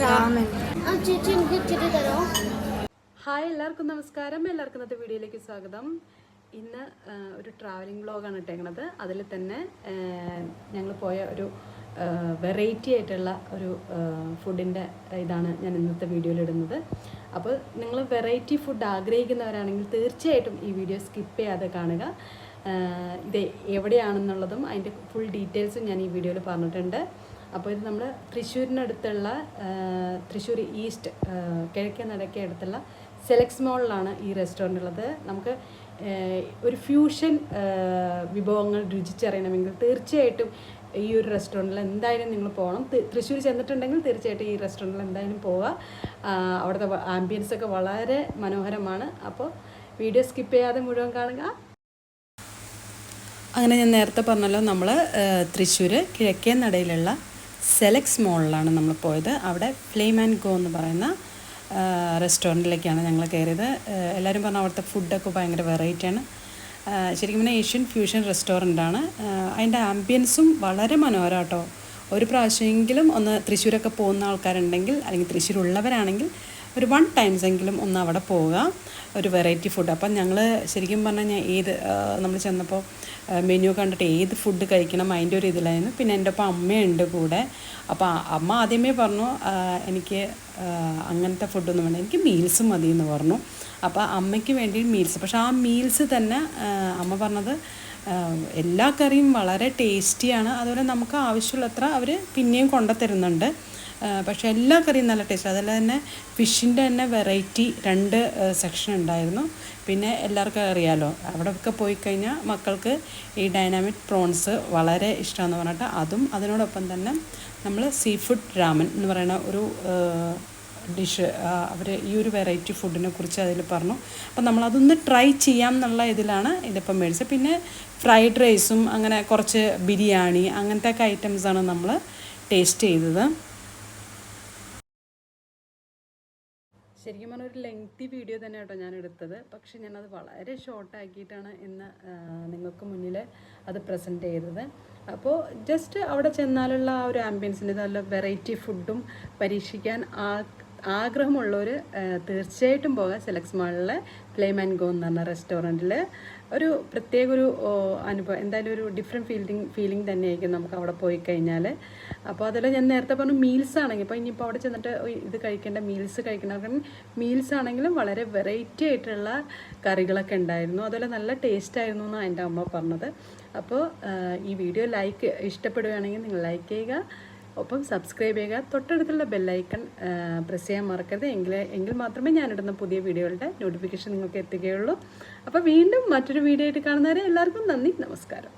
രാമൻ. ആ ചേച്ചി എനിക്ക് ഇച്ചിരി തരോ ഹായ് എല്ലാവർക്കും നമസ്കാരം. എല്ലാവർക്കും ഇന്നത്തെ വീഡിയോയിലേക്ക് സ്വാഗതം. ഇന്ന് ഒരു ട്രാവലിംഗ് വ്ളോഗാണ് ഇട്ടേക്കണത്. അതിൽ തന്നെ ഞങ്ങൾ പോയ ഒരു വെറൈറ്റി ആയിട്ടുള്ള ഒരു ഫുഡിന്റെ ഇതാണ് ഞാൻ ഇന്നത്തെ വീഡിയോയിൽ ഇടുന്നത്. അപ്പോൾ നിങ്ങൾ വെറൈറ്റി ഫുഡ് ആഗ്രഹിക്കുന്നവരാണെങ്കിൽ തീർച്ചയായിട്ടും ഈ വീഡിയോ സ്കിപ്പ് ചെയ്യാതെ കാണുക. ഇത് എവിടെയാണെന്നുള്ളതും അതിന്റെ ഫുൾ ഡീറ്റെയിൽസും ഞാൻ ഈ വീഡിയോയിൽ പറഞ്ഞിട്ടുണ്ട്. അപ്പോൾ ഇത് നമ്മൾ തൃശ്ശൂരിനടുത്തുള്ള തൃശ്ശൂർ ഈസ്റ്റ് കിഴക്കേ നടക്കേ അടുത്തുള്ള സെലക്സ് മോളിലാണ് ഈ റെസ്റ്റോറന്റ് ഉള്ളത് നമുക്ക് ഒരു ഫ്യൂഷൻ വിഭവങ്ങൾ രുചിച്ചറിയണമെങ്കിൽ തീർച്ചയായിട്ടും ഈ ഒരു റെസ്റ്റോറന്റിൽ എന്തായാലും നിങ്ങൾ പോകണം. തൃശ്ശൂർ ചെന്നിട്ടുണ്ടെങ്കിൽ തീർച്ചയായിട്ടും ഈ റെസ്റ്റോറന്റിൽ എന്തായാലും പോവുക. അവിടുത്തെ ആംബിയൻസ് ഒക്കെ വളരെ മനോഹരമാണ്. അപ്പോൾ വീഡിയോ സ്കിപ്പ് ചെയ്യാതെ മുഴുവൻ കാണുക. അങ്ങനെ ഞാൻ നേരത്തെ പറഞ്ഞല്ലോ നമ്മൾ തൃശ്ശൂർ കിഴക്കേ നടയിലുള്ള സെലക്സ് മോളിലാണ് നമ്മൾ പോയത്. അവിടെ ഫ്ലെയിം ആൻഡ് ഗോ എന്ന് പറയുന്ന റെസ്റ്റോറന്റിലേക്കാണ് ഞങ്ങൾ കയറിയത്. എല്ലാവരും പറഞ്ഞാൽ അവിടുത്തെ ഫുഡൊക്കെ ഭയങ്കര വെറൈറ്റിയാണ് ശരിക്കും പറഞ്ഞാൽ ഏഷ്യൻ ഫ്യൂഷൻ റെസ്റ്റോറന്റാണ് അതിന്റെ ആംബിയൻസും വളരെ മനോഹരം കേട്ടോ ഒരു പ്രാവശ്യമെങ്കിലും ഒന്ന് തൃശ്ശൂരൊക്കെ പോകുന്ന ആൾക്കാരുണ്ടെങ്കിൽ അല്ലെങ്കിൽ തൃശ്ശൂരുള്ളവരാണെങ്കിൽ ഒരു വൺ ടൈംസ് എങ്കിലും ഒന്ന് അവിടെ പോവുക ഒരു വെറൈറ്റി ഫുഡ് അപ്പം ഞങ്ങൾ ശരിക്കും പറഞ്ഞാൽ ഞാൻ ഏത് നമ്മൾ ചെന്നപ്പോൾ മെനു കണ്ടിട്ട് ഏത് ഫുഡ് കഴിക്കണം അതിന്റെ ഒരു ഇതിലായിരുന്നു. പിന്നെ എന്റെ ഒപ്പം അമ്മയുണ്ട് കൂടെ. അപ്പോൾ അമ്മ ആദ്യമേ പറഞ്ഞു എനിക്ക് അങ്ങനത്തെ ഫുഡൊന്നും വേണ്ട. എനിക്ക് മീൽസ് മതി എന്ന് പറഞ്ഞു. അപ്പോൾ അമ്മയ്ക്ക് വേണ്ടി മീൽസ് പക്ഷേ ആ മീൽസ് തന്നെ അമ്മ പറഞ്ഞത് എല്ലാ കറിയും വളരെ ടേസ്റ്റിയാണ്. അതുപോലെ നമുക്ക് ആവശ്യമുള്ളത്ര അവർ പിന്നെയും കൊണ്ടുത്തരുന്നുണ്ട് പക്ഷേ എല്ലാ കറിയും നല്ല ടേസ്റ്റ്. അതുപോലെ തന്നെ ഫിഷിന്റെ തന്നെ വെറൈറ്റി രണ്ട് സെക്ഷൻ ഉണ്ടായിരുന്നു. പിന്നെ എല്ലാവർക്കും അറിയാലോ അവിടെയൊക്കെ പോയി കഴിഞ്ഞാൽ മക്കൾക്ക് ഈ ഡൈനാമിക് പ്രോൺസ് വളരെ ഇഷ്ടമാണെന്ന് പറഞ്ഞിട്ട് അതും അതിനോടൊപ്പം തന്നെ നമ്മൾ സീ ഫുഡ് രാമൻ എന്ന് പറയുന്ന ഒരു ഡിഷ് അവർ ഈ ഒരു വെറൈറ്റി ഫുഡിനെ കുറിച്ച് അതിൽ പറഞ്ഞു. അപ്പം നമ്മളതൊന്ന് ട്രൈ ചെയ്യാം എന്നുള്ള ഇതിലാണ് ഇതിപ്പം മേടിച്ചത്. പിന്നെ ഫ്രൈഡ് റൈസും അങ്ങനെ കുറച്ച് ബിരിയാണി അങ്ങനത്തെ ഒക്കെ ഐറ്റംസാണ് നമ്മൾ ടേസ്റ്റ് ചെയ്തത്. ശരിക്കും പറഞ്ഞാൽ ഒരു ലെങ്തി വീഡിയോ തന്നെ കേട്ടോ ഞാൻ എടുത്തത്. പക്ഷേ ഞാനത് വളരെ ഷോർട്ടാക്കിയിട്ടാണ് ഇന്ന് നിങ്ങൾക്ക് മുന്നിൽ അത് പ്രസന്റ് ചെയ്തത്. അപ്പോൾ ജസ്റ്റ് അവിടെ ചെന്നാലുള്ള ആ ഒരു ആംബിയൻസിന്റെ നല്ല വെറൈറ്റി ഫുഡും പരീക്ഷിക്കാൻ ആ ആഗ്രഹമുള്ളവർ തീർച്ചയായിട്ടും പോകാം. സെലക്സ് മാളിലെ ഫ്ലെയിം ആൻഡ് ഗോ എന്ന് പറഞ്ഞ റെസ്റ്റോറന്റിൽ ഒരു പ്രത്യേക ഒരു അനുഭവം എന്തായാലും ഒരു ഡിഫറെന്റ് ഫീലിംഗ് ഫീലിംഗ് തന്നെയായിരിക്കും നമുക്ക് അവിടെ പോയി കഴിഞ്ഞാൽ അപ്പോൾ അതിൽ ഞാൻ നേരത്തെ പറഞ്ഞു മീൽസ് ആണെങ്കിൽ ഇപ്പോൾ ഇനിയിപ്പോൾ അവിടെ ചെന്നിട്ട് ഇത് കഴിക്കേണ്ട മീൽസ് കഴിക്കണം മീൽസ് ആണെങ്കിലും വളരെ വെറൈറ്റി ആയിട്ടുള്ള കറികളൊക്കെ ഉണ്ടായിരുന്നു. അതുപോലെ നല്ല ടേസ്റ്റ് ആയിരുന്നു എന്നാണ് എന്റെ അമ്മ പറഞ്ഞത്. അപ്പോൾ ഈ വീഡിയോ ലൈക്ക് ഇഷ്ടപ്പെടുകയാണെങ്കിൽ നിങ്ങൾ ലൈക്ക് ചെയ്യുക. ഒപ്പം സബ്സ്ക്രൈബ് ചെയ്യുക. തൊട്ടടുത്തുള്ള ബെല്ലൈക്കൺ പ്രസ് ചെയ്യാൻ മറക്കരുത്. എങ്കിൽ എങ്കിൽ മാത്രമേ ഞാനിടുന്ന പുതിയ വീഡിയോകളുടെ നോട്ടിഫിക്കേഷൻ നിങ്ങൾക്ക് എത്തുകയുള്ളൂ. അപ്പോൾ വീണ്ടും മറ്റൊരു വീഡിയോ ആയിട്ട് കാണുന്നവരെ എല്ലാവർക്കും നന്ദി നമസ്കാരം.